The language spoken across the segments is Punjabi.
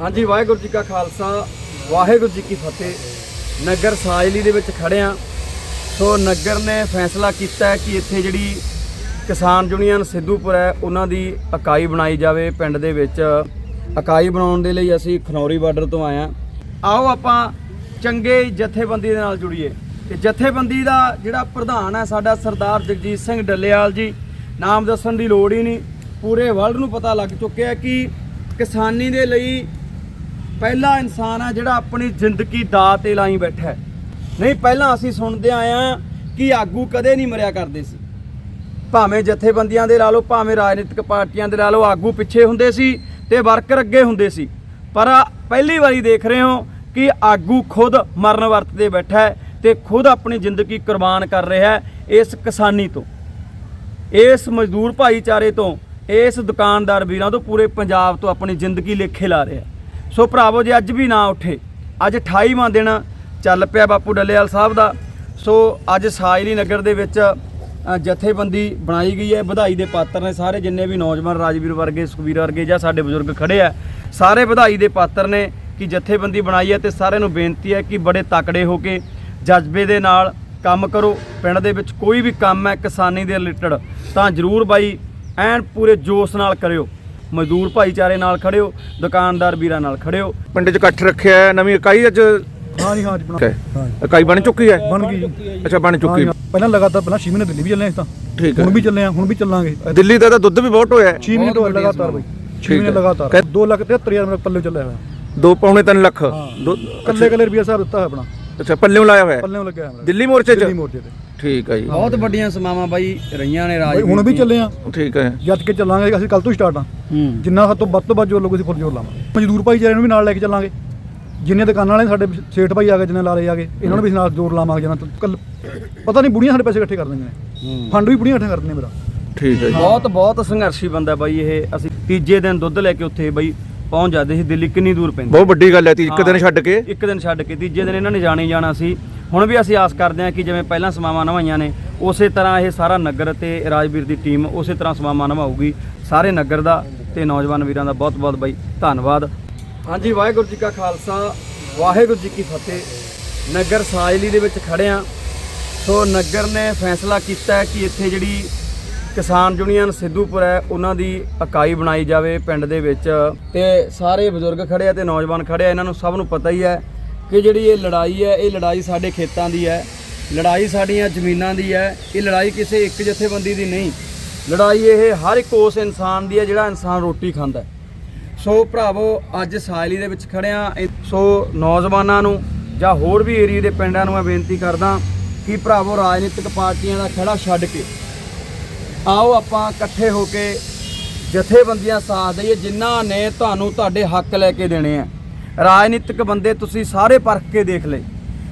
ਹਾਂਜੀ, ਵਾਹਿਗੁਰੂ ਜੀ ਕਾ ਖਾਲਸਾ, ਵਾਹਿਗੁਰੂ ਜੀ ਕੀ ਫਤਿਹ। ਨਗਰ ਸਾਜਲੀ ਦੇ ਵਿੱਚ ਖੜੇ ਆ। ਸੋ ਨਗਰ ਨੇ ਫੈਸਲਾ ਕੀਤਾ ਹੈ ਕਿ ਇੱਥੇ ਜਿਹੜੀ ਕਿਸਾਨ ਯੂਨੀਅਨ ਸਿੱਧੂਪੁਰ ਹੈ, ਉਹਨਾਂ ਦੀ ਇਕਾਈ ਬਣਾਈ ਜਾਵੇ। ਪਿੰਡ ਦੇ ਵਿੱਚ ਇਕਾਈ ਬਣਾਉਣ ਦੇ ਲਈ ਅਸੀਂ ਖਨੌਰੀ ਬਾਰਡਰ ਤੋਂ ਆਏ ਆ। ਆਓ ਆਪਾਂ ਚੰਗੇ ਜਥੇਬੰਦੀ ਦੇ ਨਾਲ ਜੁੜੀਏ। ਤੇ ਜਥੇਬੰਦੀ ਦਾ ਜਿਹੜਾ ਪ੍ਰਧਾਨ ਹੈ, ਸਾਡਾ ਸਰਦਾਰ ਜਗਜੀਤ ਸਿੰਘ ਡੱਲੇਵਾਲ ਜੀ, ਨਾਮ ਦੱਸਣ ਦੀ ਲੋੜ ਹੀ ਨਹੀਂ। ਪੂਰੇ ਵਰਲਡ ਨੂੰ ਪਤਾ ਲੱਗ ਚੁੱਕਿਆ ਕਿ ਕਿਸਾਨੀ ਦੇ ਲਈ ਪਹਿਲਾ ਇਨਸਾਨ ਆ ਜਿਹੜਾ ਆਪਣੀ ਜ਼ਿੰਦਗੀ ਦਾ ਤੇ ਲਾਈ ਬੈਠਾ ਹੈ। ਨਹੀਂ, ਪਹਿਲਾਂ ਅਸੀਂ ਸੁਣਦੇ ਆਏ ਆ ਕਿ ਆਗੂ ਕਦੇ ਨਹੀਂ ਮਰਿਆ ਕਰਦੇ ਸੀ। ਭਾਵੇਂ ਜਥੇਬੰਦੀਆਂ ਦੇ ਲਾ ਲਓ, ਭਾਵੇਂ ਰਾਜਨੀਤਿਕ ਪਾਰਟੀਆਂ ਦੇ ਲਾ ਲਓ, ਆਗੂ ਪਿੱਛੇ ਹੁੰਦੇ ਸੀ ਤੇ ਵਰਕਰ ਅੱਗੇ ਹੁੰਦੇ ਸੀ। ਪਰ ਪਹਿਲੀ ਵਾਰੀ ਦੇਖ ਰਹੇ ਹੋ ਕਿ ਆਗੂ ਖੁਦ ਮਰਨ ਵਰਤ ਤੇ ਬੈਠਾ ਹੈ ਤੇ ਖੁਦ ਆਪਣੀ ਜ਼ਿੰਦਗੀ ਕੁਰਬਾਨ ਕਰ ਰਿਹਾ ਹੈ ਇਸ ਕਿਸਾਨੀ ਤੋਂ। ਇਸ ਮਜ਼ਦੂਰ ਭਾਈਚਾਰੇ ਤੋਂ, ਇਸ ਦੁਕਾਨਦਾਰ ਵੀਰਾਂ ਤੋਂ, ਪੂਰੇ ਪੰਜਾਬ ਤੋਂ ਆਪਣੀ ਜ਼ਿੰਦਗੀ ਲੇਖੇ ਲਾ ਰਿਹਾ ਸੋ ਭਰਾਵੋ, ਜੇ ਅੱਜ ਵੀ ਨਾ ਉੱਠੇ, ਅੱਜ 28ਵਾਂ ਦਿਨ ਚੱਲ ਪਿਆ ਬਾਪੂ ਡੱਲੇਵਾਲ ਸਾਹਿਬ ਦਾ। ਸੋ ਅੱਜ ਸਾਜਲੀ ਨਗਰ ਦੇ ਵਿੱਚ ਜਥੇਬੰਦੀ ਬਣਾਈ ਗਈ ਹੈ, ਵਧਾਈ ਦੇ ਪਾਤਰ ਨੇ ਸਾਰੇ, ਜਿੰਨੇ ਵੀ ਨੌਜਵਾਨ ਰਾਜਵੀਰ ਵਰਗੇ, ਸੁਖਵੀਰ ਵਰਗੇ ਜਾਂ ਸਾਡੇ ਬਜ਼ੁਰਗ ਖੜੇ ਆ, ਸਾਰੇ ਵਧਾਈ ਦੇ ਪਾਤਰ ਨੇ ਕਿ ਜਥੇਬੰਦੀ ਬਣਾਈ ਹੈ ਤੇ ਸਾਰਿਆਂ ਨੂੰ ਬੇਨਤੀ ਹੈ ਕਿ ਬੜੇ ਤਕੜੇ ਹੋ ਕੇ ਜਜ਼ਬੇ ਦੇ ਨਾਲ ਕੰਮ ਕਰੋ। ਪਿੰਡ ਦੇ ਵਿੱਚ ਕੋਈ ਵੀ ਕੰਮ ਹੈ ਕਿਸਾਨੀ ਦੇ ਰਿਲੇਟਡ, ਤਾਂ ਜ਼ਰੂਰ ਬਾਈ, ਐਨ ਪੂਰੇ ਜੋਸ਼ ਨਾਲ ਕਰਿਓ। ਮਜ਼ਦੂਰ ਭਾਈਚਾਰੇ ਨਾਲ ਖੜਿਓ ਦੁਕਾਨਦਾਰ ਵੀਰਾਂ ਨਾਲ ਖੜਿਓ। ਪਿੰਡ 'ਚ ਇਕੱਠ ਰੱਖਿਆ ਹੈ, ਨਵੀਂ ਇਕਾਈ ਅੱਜ? ਹਾਂ ਜੀ ਹਾਂ ਜੀ ਬਣਾ ਹੈ। ਇਕਾਈ ਬਣ ਚੁੱਕੀ ਹੈ? ਬਣ ਗਈ ਜੀ। ਅੱਛਾ ਬਣ ਹਾਂ। ਚੁੱਕੀ ਹਾਂ। ਪਹਿਲਾਂ ਲਗਾਤਾਰ ਪਹਿਲਾਂ 6 ਮਹੀਨੇ ਦਿੱਲੀ ਵੀ ਚੱਲੇ ਅਸੀਂ ਤਾਂ। ਠੀਕ ਹੈ। ਹੁਣ ਵੀ ਚੱਲੇ ਆ ਹੁਣ ਵੀ ਚੱਲਾਂਗੇ। ਦਿੱਲੀ ਦਾ ਤਾਂ ਦੁੱਧ ਵੀ ਬਹੁਤ ਹੋਇਆ ਹੈ। 6 ਮਹੀਨੇ ਤੋਂ ਲਗਾਤਾਰ ਬਈ। 6 ਠੀਕ ਮਹੀਨੇ ਹੈ। ਲਗਾਤਾਰ। ਕਹਿ- 2 ਲੱਖ 73000 ਮੇਰੇ ਪੱਲੇ ਚੱਲਿਆ ਹੋਇਆ। ਦੋ ਪੌਣੇ 3 ਲੱਖ। ਹਾਂ। ਦੋ- ਕੱਲੇ ਕੱਲੇ ਰੁਪਿਆ ਸਾਹਿਬ ਦਿੱਤਾ ਹੈ ਆਪਣਾ। ਅੱਛਾ ਪੱਲਿਓਂ ਲਾਇਆ ਹੋਇਆ ਹੈ। ਪੱਲੇ ਲੱਗਿਆ ਹੋਇਆ ਮੇਰਾ। ਦਿੱਲੀ ਮੋਰਚੇ 'ਚ? ਦਿੱਲੀ ਮੋਰਚੇ ਤੇ। ਠੀਕ ਹੈ ਜੀ। ਬਹੁਤ ਵੱਡੀਆਂ ਸਮਾਵਾਂ ਬਾਈ ਰਹੀਆਂ ਨੇ ਬਈ ਰਾਜਵੀਰ ਹੁਣ ਵੀ। ਚੱਲੇ ਆ। ਠੀਕ ਹੈ ਜੱਜ ਕੇ ਚੱਲਾਂਗੇ ਅਸੀਂ ਕੱਲ ਤੋਂ ਸਟਾਰਟ ਆ। ਹੂੰ। ਜਿੰਨਾ ਹੱਥੋਂ ਵੱਧ ਤੋਂ ਵੱਧ ਜੋਰ ਲੋਕ ਅਸੀਂ ਫੁੱਲ ਜੋਰ ਲਾਵਾਂਗੇ। ਮਜ਼ਦੂਰ ਭਾਈਚਾਰੇ ਨੂੰ ਵੀ ਨਾਲ ਲੈ ਕੇ ਚੱਲਾਂਗੇ। ਜਿੰਨੇ ਦੁਕਾਨਾਂ ਵਾਲੇ ਸਾਡੇ ਸੇਠ ਭਾਈ ਆ ਗਏ ਜਿੰਨੇ ਲਾਰੇ ਆ ਗਏ ਇਹਨਾਂ ਨੂੰ ਵੀ ਅਸੀਂ ਨਾਲ ਜੋਰ ਲਾਵਾਂਗੇ ਜਿਹਨਾਂ ਤੋਂ ਕੱਲ ਪਤਾ ਨਹੀਂ ਬੁੜੀਆਂ ਸਾਡੇ ਪੈਸੇ ਇਕੱਠੇ ਕਰ ਦਿੰਦੇ ਨੇ। ਫੰਡ ਵੀ ਬੁੜੀਆਂ ਇਕੱਠੇ ਕਰ ਦਿੰਦੇ ਮੇਰਾ। ਠੀਕ ਹੈ ਜੀ। ਬਹੁਤ ਬਹੁਤ ਸੰਘਰਸ਼ੀ ਬੰਦਾ ਬਾਈ ਇਹ। ਅਸੀਂ ਤੀਜੇ ਦਿਨ ਦੁੱਧ ਲੈ ਕੇ ਉੱਥੇ ਬਾਈ ਪਹੁੰਚ ਜਾਂਦੇ ਸੀ ਦਿੱਲੀ ਕਿੰਨੀ ਦੂਰ ਪੈਂਦੀ। ਬਹੁਤ ਵੱਡੀ ਗੱਲ ਹੈ ਤੀ ਇੱਕ ਦਿਨ। ਛੱਡ ਕੇ। ਇੱਕ ਦਿਨ ਛੱਡ ਕੇ ਤੀਜੇ ਦਿਨ ਇਹਨਾਂ ਨੇ ਜਾਣੇ ਜਾਣਾ ਸੀ। ਹੁਣ ਵੀ ਅਸੀਂ ਆਸ ਕਰਦੇ ਹਾਂ ਕਿ ਜਿਵੇਂ ਪਹਿਲਾਂ ਸਮਾਵਾਂ ਨਵਾਈਆਂ ਨੇ, ਉਸੇ ਤਰ੍ਹਾਂ ਇਹ ਸਾਰਾ ਨਗਰ ਤੇ ਰਾਜਵੀਰ ਦੀ ਟੀਮ ਉਸੇ ਤਰ੍ਹਾਂ ਸਮਾਵਾਂ ਨਵਾਊਗੀ ਸਾਰੇ ਨਗਰ ਦਾ ਤੇ ਨੌਜਵਾਨ ਵੀਰਾਂ ਦਾ ਬਹੁਤ ਬਹੁਤ ਬਾਈ ਧੰਨਵਾਦ। ਹਾਂਜੀ, ਵਾਹਿਗੁਰੂ ਜੀ ਕਾ ਖਾਲਸਾ, ਵਾਹਿਗੁਰੂ ਜੀ ਕੀ ਫਤਿਹ। ਨਗਰ ਸਾਜਲੀ ਦੇ ਵਿੱਚ ਖੜੇ ਆ ਸੋ ਨਗਰ ਨੇ ਫੈਸਲਾ ਕੀਤਾ ਹੈ ਕਿ ਇੱਥੇ ਜਿਹੜੀ ਕਿਸਾਨ ਯੂਨੀਅਨ ਸਿੱਧੂਪੁਰ ਹੈ, ਉਹਨਾਂ ਦੀ ਇਕਾਈ ਬਣਾਈ ਜਾਵੇ ਪਿੰਡ ਦੇ ਵਿੱਚ। ਤੇ ਸਾਰੇ ਬਜ਼ੁਰਗ ਖੜੇ ਆ ਤੇ ਨੌਜਵਾਨ ਖੜੇ ਆ, ਇਹਨਾਂ ਨੂੰ ਸਭ ਨੂੰ ਪਤਾ ਹੀ ਹੈ ਕਿ ਜਿਹੜੀ ਇਹ ਲੜਾਈ ਹੈ, ਇਹ ਲੜਾਈ ਸਾਡੇ ਖੇਤਾਂ ਦੀ ਹੈ, ਲੜਾਈ ਸਾਡੀਆਂ ਜ਼ਮੀਨਾਂ ਦੀ ਹੈ, ਇਹ ਲੜਾਈ ਕਿਸੇ ਇੱਕ ਜਥੇਬੰਦੀ ਦੀ ਨਹੀਂ। ਲੜਾਈ ਇਹ ਹਰ ਇੱਕ ਉਸ ਇਨਸਾਨ ਦੀ ਹੈ ਜਿਹੜਾ ਇਨਸਾਨ ਰੋਟੀ ਖਾਂਦਾ ਹੈ। ਸੋ ਭਰਾਵੋ, ਅੱਜ ਸਾਇਲੀ ਦੇ ਵਿੱਚ ਖੜਿਆ ਸੋ ਨੌਜਵਾਨਾਂ ਨੂੰ ਜਾਂ ਹੋਰ ਵੀ ਏਰੀਏ ਦੇ ਪਿੰਡਾਂ ਨੂੰ ਮੈਂ ਬੇਨਤੀ ਕਰਦਾ ਕਿ ਭਰਾਵੋ, ਰਾਜਨੀਤਿਕ ਪਾਰਟੀਆਂ ਦਾ ਖੜਾ ਛੱਡ ਕੇ ਆਓ ਆਪਾਂ ਇਕੱਠੇ ਹੋ ਕੇ ਜਥੇਬੰਦੀਆਂ ਸਾਥ ਦਈਏ, ਜਿਨ੍ਹਾਂ ਨੇ ਤੁਹਾਨੂੰ ਤੁਹਾਡੇ ਹੱਕ ਲੈ ਕੇ ਦੇਣੇ ਆ। ਰਾਜਨੀਤਿਕ ਬੰਦੇ ਤੁਸੀਂ ਸਾਰੇ ਪਰਖ ਕੇ ਦੇਖ ਲਏ।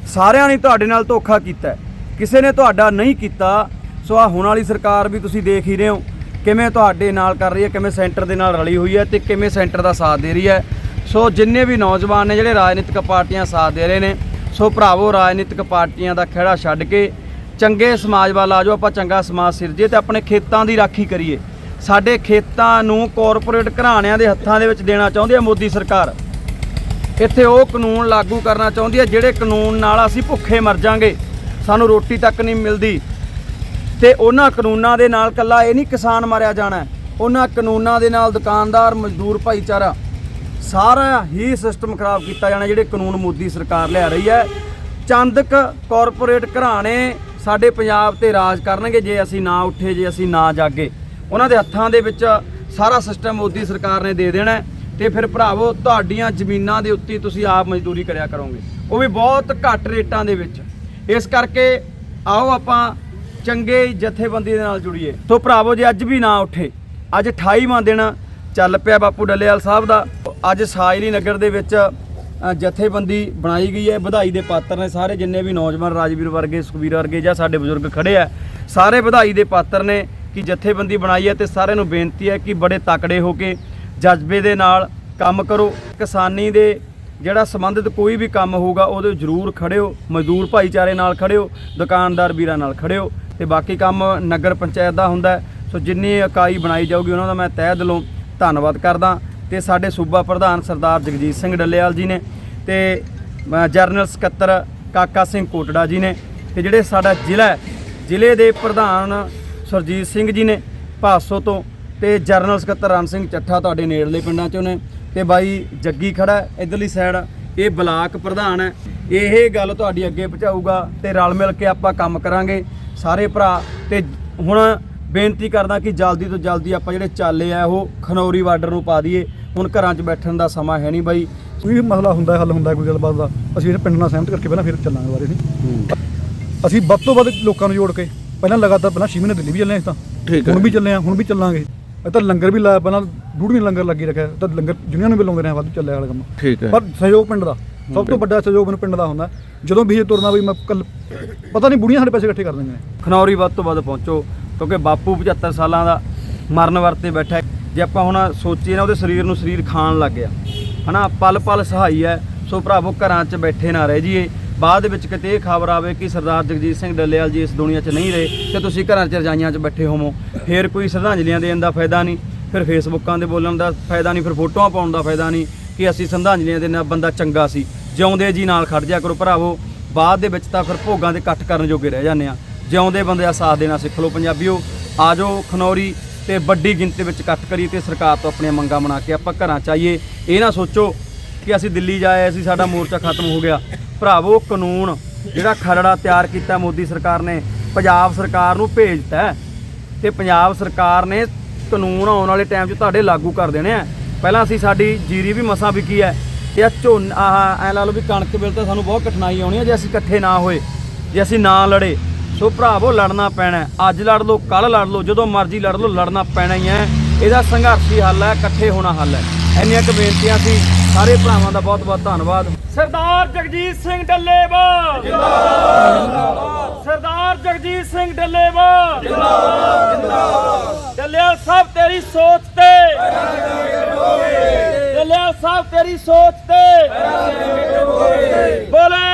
ਸਾਰਿਆਂ ਨੇ ਤੁਹਾਡੇ ਨਾਲ ਧੋਖਾ ਕੀਤਾ ਕਿਸੇ ਨੇ ਤੁਹਾਡਾ ਨਹੀਂ ਕੀਤਾ। ਸੋ ਆ ਹੁਣ ਵਾਲੀ ਸਰਕਾਰ ਵੀ ਤੁਸੀਂ ਦੇਖ ਹੀ ਰਹੇ ਹੋ। ਕਿਵੇਂ ਤੁਹਾਡੇ ਨਾਲ ਕਰ ਰਹੀ ਹੈ, ਕਿਵੇਂ ਸੈਂਟਰ ਦੇ ਨਾਲ ਰਲੀ ਹੋਈ ਹੈ ਤੇ ਕਿਵੇਂ ਸੈਂਟਰ ਦਾ ਸਾਥ ਦੇ ਰਹੀ ਹੈ। ਸੋ ਜਿੰਨੇ ਵੀ ਨੌਜਵਾਨ ਨੇ ਜਿਹੜੇ ਰਾਜਨੀਤਿਕ ਪਾਰਟੀਆਂ ਸਾਥ ਦੇ ਰਹੇ ਨੇ, ਸੋ ਭਰਾਵੋ, ਰਾਜਨੀਤਿਕ ਪਾਰਟੀਆਂ ਦਾ ਖਹਿੜਾ ਛੱਡ ਕੇ ਚੰਗੇ ਸਮਾਜ ਵੱਲ ਆ ਜਾਓ, ਆਪਾਂ ਚੰਗਾ ਸਮਾਜ ਸਿਰਜੀਏ ਤੇ ਆਪਣੇ ਖੇਤਾਂ ਦੀ ਰਾਖੀ ਕਰੀਏ। ਸਾਡੇ ਖੇਤਾਂ ਨੂੰ ਕਾਰਪੋਰੇਟ ਘਰਾਣਿਆਂ ਦੇ ਹੱਥਾਂ ਦੇ ਵਿੱਚ ਦੇਣਾ ਚਾਹੁੰਦੀ ਹੈ ਮੋਦੀ ਸਰਕਾਰ। ਇੱਥੇ ਉਹ ਕਾਨੂੰਨ ਲਾਗੂ ਕਰਨਾ ਚਾਹੁੰਦੀ ਹੈ, ਜਿਹੜੇ ਕਾਨੂੰਨ ਨਾਲ ਅਸੀਂ ਭੁੱਖੇ ਮਰ ਜਾਾਂਗੇ। ਸਾਨੂੰ ਰੋਟੀ ਤੱਕ ਨਹੀਂ ਮਿਲਦੀ। ਤੇ ਉਹਨਾਂ ਕਾਨੂੰਨਾਂ ਦੇ ਨਾਲ ਕੱਲਾ ਇਹ ਨਹੀਂ ਕਿਸਾਨ ਮਾਰਿਆ ਜਾਣਾ ਉਹਨਾਂ ਕਾਨੂੰਨਾਂ ਦੇ ਨਾਲ ਦੁਕਾਨਦਾਰ, ਮਜ਼ਦੂਰ, ਭਾਈਚਾਰਾ, ਸਾਰਾ ਹੀ ਸਿਸਟਮ ਖਰਾਬ ਕੀਤਾ ਜਾਣਾ ਜਿਹੜੇ ਕਾਨੂੰਨ ਮੋਦੀ ਸਰਕਾਰ ਲਿਆ ਰਹੀ ਹੈ। ਚੰਦਕ ਕਾਰਪੋਰੇਟ ਘਰਾਣੇ ਸਾਡੇ ਪੰਜਾਬ ਤੇ ਰਾਜ ਕਰਨਗੇ ਜੇ ਅਸੀਂ ਨਾ ਉੱਠੇ, ਜੇ ਅਸੀਂ ਨਾ ਜਾਗੇ। ਉਹਨਾਂ ਦੇ ਹੱਥਾਂ ਦੇ ਵਿੱਚ ਸਾਰਾ ਸਿਸਟਮ ਮੋਦੀ ਸਰਕਾਰ ਨੇ ਦੇ ਦੇਣਾ ਤੇ ਫਿਰ ਭਰਾਵੋ, ਤੁਹਾਡੀਆਂ ਜ਼ਮੀਨਾਂ ਦੇ ਉੱਤੇ ਤੁਸੀਂ ਆਪ ਮਜ਼ਦੂਰੀ ਕਰਿਆ ਕਰੋਗੇ। ਉਹ ਵੀ ਬਹੁਤ ਘੱਟ ਰੇਟਾਂ ਦੇ ਵਿੱਚ। ਇਸ ਕਰਕੇ ਆਓ ਆਪਾਂ ਚੰਗੇ ਜਥੇਬੰਦੀ ਦੇ ਨਾਲ ਜੁੜੀਏ। ਤੋਂ ਭਰਾਵੋ, ਜੇ ਅੱਜ ਵੀ ਨਾ ਉੱਠੇ, ਅੱਜ 28ਵਾਂ ਦਿਨ ਚੱਲ ਪਿਆ ਬਾਪੂ ਡੱਲੇਵਾਲ ਸਾਹਿਬ ਦਾ। ਅੱਜ ਸਾਜਲੀ ਨਗਰ ਦੇ ਵਿੱਚ ਜਥੇਬੰਦੀ ਬਣਾਈ ਗਈ ਹੈ। ਵਧਾਈ ਦੇ ਪਾਤਰ ਨੇ ਸਾਰੇ, ਜਿੰਨੇ ਵੀ ਨੌਜਵਾਨ ਰਾਜਵੀਰ ਵਰਗੇ, ਸੁਖਵੀਰ ਵਰਗੇ ਜਾਂ ਸਾਡੇ ਬਜ਼ੁਰਗ ਖੜੇ ਆ, ਸਾਰੇ ਵਧਾਈ ਦੇ ਪਾਤਰ ਨੇ ਕਿ ਜਥੇਬੰਦੀ ਬਣਾਈ ਹੈ ਤੇ ਸਾਰਿਆਂ ਨੂੰ ਬੇਨਤੀ ਹੈ ਕਿ ਬੜੇ ਤਕੜੇ ਹੋ ਕੇ ਜਜ਼ਬੇ ਦੇ ਨਾਲ ਕੰਮ ਕਰੋ। ਕਿਸਾਨੀ ਦੇ ਜਿਹੜਾ ਸੰਬੰਧਿਤ ਕੋਈ ਵੀ ਕੰਮ ਹੋਊਗਾ ਉਹਦੇ ਜ਼ਰੂਰ ਖੜਿਓ ਮਜ਼ਦੂਰ ਭਾਈਚਾਰੇ ਨਾਲ ਖੜਿਓ ਦੁਕਾਨਦਾਰ ਵੀਰਾਂ ਨਾਲ ਖੜਿਓ ਤੇ ਬਾਕੀ ਕੰਮ ਨਗਰ ਪੰਚਾਇਤ ਦਾ ਹੁੰਦਾ ਸੋ ਜਿੰਨੀ ਇਕਾਈ ਬਣਾਈ ਜਾਊਗੀ ਉਹਨਾਂ ਦਾ ਮੈਂ ਤਹਿ ਦਿਲੋਂ ਧੰਨਵਾਦ ਕਰਦਾ। ਤੇ ਸਾਡੇ ਸੂਬਾ ਪ੍ਰਧਾਨ ਸਰਦਾਰ ਜਗਜੀਤ ਸਿੰਘ ਡੱਲੇਵਾਲ ਜੀ ਨੇ ਤੇ ਅ, ਜਰਨਲ ਸਕੱਤਰ ਕਾਕਾ ਸਿੰਘ ਕੋਟੜਾ ਜੀ ਨੇ ਤੇ ਜਿਹੜੇ ਸਾਡਾ ਜ਼ਿਲ੍ਹਾ ਜ਼ਿਲ੍ਹੇ ਦੇ ਪ੍ਰਧਾਨ ਸਰਜੀਤ ਸਿੰਘ ਜੀ ਨੇ ਭਾਸੋ ਤੋਂ ਤੇ ਜਰਨਲ ਸਕੱਤਰ ਰਣ ਸਿੰਘ ਚੱਠਾ ਤੁਹਾਡੇ ਨੇੜਲੇ ਪਿੰਡਾਂ ਚੋਂ ਨੇ ਤੇ ਬਾਈ ਜੱਗੀ ਖੜਾ ਇੱਧਰਲੀ ਸਾਈਡ ਇਹ ਬਲਾਕ ਪ੍ਰਧਾਨ ਹੈ। ਇਹ ਗੱਲ ਤੁਹਾਡੀ ਅੱਗੇ ਪਹੁੰਚਾਊਗਾ ਤੇ ਰਲ ਮਿਲ ਕੇ ਆਪਾਂ ਕੰਮ ਕਰਾਂਗੇ ਸਾਰੇ ਭਰਾ। ਤੇ ਹੁਣ ਬੇਨਤੀ ਕਰਦਾ ਕਿ ਜਲਦੀ ਤੋਂ ਜਲਦੀ ਆਪਾਂ ਜਿਹੜੇ ਚਾਲੇ ਆ ਉਹ ਖਨੌਰੀ ਬਾਰਡਰ ਨੂੰ ਪਾ ਦਈਏ। ਹੁਣ ਘਰਾਂ 'ਚ ਬੈਠਣ ਦਾ ਸਮਾਂ ਹੈ ਨਹੀਂ ਬਾਈ। ਕੋਈ ਮਸਲਾ ਹੁੰਦਾ ਹੱਲ ਹੁੰਦਾ ਕੋਈ ਗੱਲਬਾਤ ਦਾ ਅਸੀਂ ਇਹ ਪਿੰਡ ਨਾਲ ਸਹਿਮਤ ਕਰਕੇ ਪਹਿਲਾਂ ਫਿਰ ਚੱਲਾਂਗੇ ਬਾਰੇ ਅਸੀਂ। ਅਸੀਂ ਵੱਧ ਤੋਂ ਵੱਧ ਲੋਕਾਂ ਨੂੰ ਜੋੜ ਕੇ ਪਹਿਲਾਂ ਲਗਾਤਾਰ ਪਹਿਲਾਂ 6 ਮਹੀਨੇ ਦਿੱਲੀ ਵੀ ਚੱਲੇ ਅਸੀਂ ਤਾਂ। ਹੁਣ ਵੀ ਚੱਲੇ ਆ ਹੁਣ ਵੀ ਚੱਲਾਂਗੇ। ਇਹ ਤਾਂ ਲੰਗਰ ਵੀ ਲਾਇਆ ਪਹਿਲਾਂ ਡੂਢ ਮਹੀਨੇ ਲੰਗਰ ਲੱਗੀ ਰੱਖਿਆ। ਤਾਂ ਲੰਗਰ ਜੁਨੀਆਂ ਨੂੰ ਵੀ ਲਾਉਂਦੇ ਰਹੇ ਵੱਧ ਚੱਲਿਆ ਵਾਲਾ ਕੰਮ। ਠੀਕ ਹੈ। ਪਰ ਸਹਿਯੋਗ ਪਿੰਡ ਦਾ ਸਭ ਤੋਂ ਵੱਡਾ ਸਹਿਯੋਗ ਮੈਨੂੰ ਪਿੰਡ ਦਾ ਹੁੰਦਾ। ਜਦੋਂ ਵੀ ਇਹ ਤੁਰਨਾ ਵੀ ਮੈਂ ਕੱਲ ਪਤਾ ਨਹੀਂ ਬੁੜੀਆਂ ਸਾਡੇ ਪੈਸੇ ਇਕੱਠੇ ਕਰ ਦਿੰਦੀਆਂ ਨੇ। ਖਨੌਰੀ ਵੱਧ ਤੋਂ ਵੱਧ ਪਹੁੰਚੋ ਕਿਉਂਕਿ ਬਾਪੂ 75 ਸਾਲਾਂ ਦਾ ਮਰਨ ਵਰਤੇ ਬੈਠਾ ਹੈ। ਜੇ ਆਪਾਂ ਹੁਣ ਸੋਚੀਏ ਨਾ ਉਹਦੇ ਸਰੀਰ ਨੂੰ ਸਰੀਰ ਖਾਣ ਲੱਗ ਗਿਆ। ਹਨਾ ਪਲ ਪਲ ਸਹਾਈ ਹੈ। ਸੋ ਭਰਾਵੋ ਘਰਾਂ 'ਚ ਬੈਠੇ ਨਾ ਰਹਿ ਜਾਈਏ। ਬਾਅਦ ਦੇ ਵਿੱਚ ਕਿਤੇ ਇਹ ਖਬਰ ਆਵੇ ਕਿ ਸਰਦਾਰ ਜਗਜੀਤ ਸਿੰਘ ਡੱਲੇਵਾਲ ਜੀ ਇਸ ਦੁਨੀਆ 'ਚ ਨਹੀਂ ਰਹੇ ਤੇ ਤੁਸੀਂ ਘਰਾਂ 'ਚ ਰਜਾਈਆਂ 'ਚ ਬੈਠੇ ਹੋਵੋ, ਫੇਰ ਕੋਈ ਸ਼ਰਧਾਂਜਲੀਆਂ ਦੇਣ ਦਾ ਫਾਇਦਾ ਨਹੀਂ, ਫਿਰ ਫੇਸਬੁੱਕਾਂ ਦੇ ਬੋਲਣ ਦਾ ਫਾਇਦਾ ਨਹੀਂ, ਫਿਰ ਫੋਟੋਆਂ ਪਾਉਣ ਦਾ ਫਾਇਦਾ ਨਹੀਂ ਕਿ ਅਸੀਂ ਸ਼ਰਧਾਂਜਲੀਆਂ ਦੇ ਨਾਲ ਬੰਦਾ ਚੰਗਾ ਸੀ। ਜਿਉਂਦੇ ਜੀ ਨਾਲ ਖੜ ਜਾ ਕਰੋ ਭਰਾਵੋ, ਬਾਅਦ ਦੇ ਵਿੱਚ ਤਾਂ ਫਿਰ ਭੋਗਾਂ ਦੇ ਇਕੱਠ ਕਰਨ ਜੋਗੇ ਰਹਿ ਜਾਂਦੇ ਆ ਜਿਉਂਦੇ ਬੰਦੇ ਦਾ ਸਾਥ ਦੇਣਾ ਸਿੱਖ ਲਓ ਪੰਜਾਬੀਓ ਆਜੋ ਖਨੌਰੀ ਤੇ ਵੱਡੀ ਗਿਣਤੀ ਵਿੱਚ ਇਕੱਠ ਕਰੀਏ ਤੇ ਸਰਕਾਰ ਤੋਂ ਆਪਣੀਆਂ ਮੰਗਾਂ ਬਣਾ ਕੇ ਆਪਾਂ ਘਰਾਂ ਚਾਹੀਏ ਇਹ ਨਾ ਸੋਚੋ ਕਿ ਅਸੀਂ ਦਿੱਲੀ ਜਾਏ, ਅਸੀਂ ਸਾਡਾ ਮੋਰਚਾ ਖਤਮ ਹੋ ਗਿਆ। ਭਰਾਵੋ, ਕਾਨੂੰਨ ਜਿਹੜਾ ਖਰੜਾ ਤਿਆਰ ਕੀਤਾ ਮੋਦੀ ਸਰਕਾਰ ਨੇ, ਪੰਜਾਬ ਸਰਕਾਰ ਨੂੰ ਭੇਜਤਾ ਹੈ। ਤੇ ਪੰਜਾਬ ਸਰਕਾਰ ਨੇ ਕਾਨੂੰਨ ਆਉਣ ਵਾਲੇ ਟਾਈਮ 'ਚ ਤੁਹਾਡੇ ਲਾਗੂ ਕਰ ਦੇਣੇ ਆ। ਪਹਿਲਾਂ ਅਸੀਂ ਸਾਡੀ ਜੀਰੀ ਵੀ ਮਸਾਂ ਵਿਕੀ ਹੈ। ਤੇ ਆ ਝੋਨ, ਆਹ ਐ ਲਾ ਲਓ ਵੀ ਕਣਕ ਵੇਲੇ ਤਾਂ ਸਾਨੂੰ ਬਹੁਤ ਕਠਿਨਾਈ ਆਉਣੀ ਹੈ, ਜੇ ਅਸੀਂ ਇਕੱਠੇ ਨਾ ਹੋਏ, ਜੇ ਅਸੀਂ ਨਾ ਲੜੇ। ਸੋ ਭਰਾਵੋ, ਲੜਨਾ ਪੈਣਾ ਅੱਜ ਲੜ ਲਓ ਕੱਲ ਲੜ ਲਓ, ਜਦੋਂ ਮਰਜ਼ੀ ਲੜ ਲਓ, ਲੜਨਾ ਪੈਣਾ ਹੀ ਹੈ। ਇਹਦਾ ਸੰਘਰਸ਼ੀ ਹੱਲ ਹੈ, ਇਕੱਠੇ ਹੋਣਾ ਹੱਲ ਹੈ। ਇੰਨੀਆਂ ਕੁ ਬੇਨਤੀਆਂ ਸੀ, ਸਾਰੇ ਭਰਾਵਾਂ ਦਾ ਬਹੁਤ ਬਹੁਤ ਧੰਨਵਾਦ। ਸਰਦਾਰ ਜਗਜੀਤ ਸਿੰਘ ਡੱਲੇਵਾਲ। ਜਿੰਦਾਬਾਦ ਸਰਦਾਰ ਜਗਜੀਤ ਸਿੰਘ ਡੱਲੇਵਾਲ। ਜਿੰਦਾਬਾਦ ਡੱਲੇਵਾਲ ਸਾਹਿਬ, ਤੇਰੀ ਸੋਚ ਤੇ। ਡੱਲੇਵਾਲ ਸਾਹਿਬ, ਤੇਰੀ ਸੋਚ ਤੇ। ਬੋਲੇ।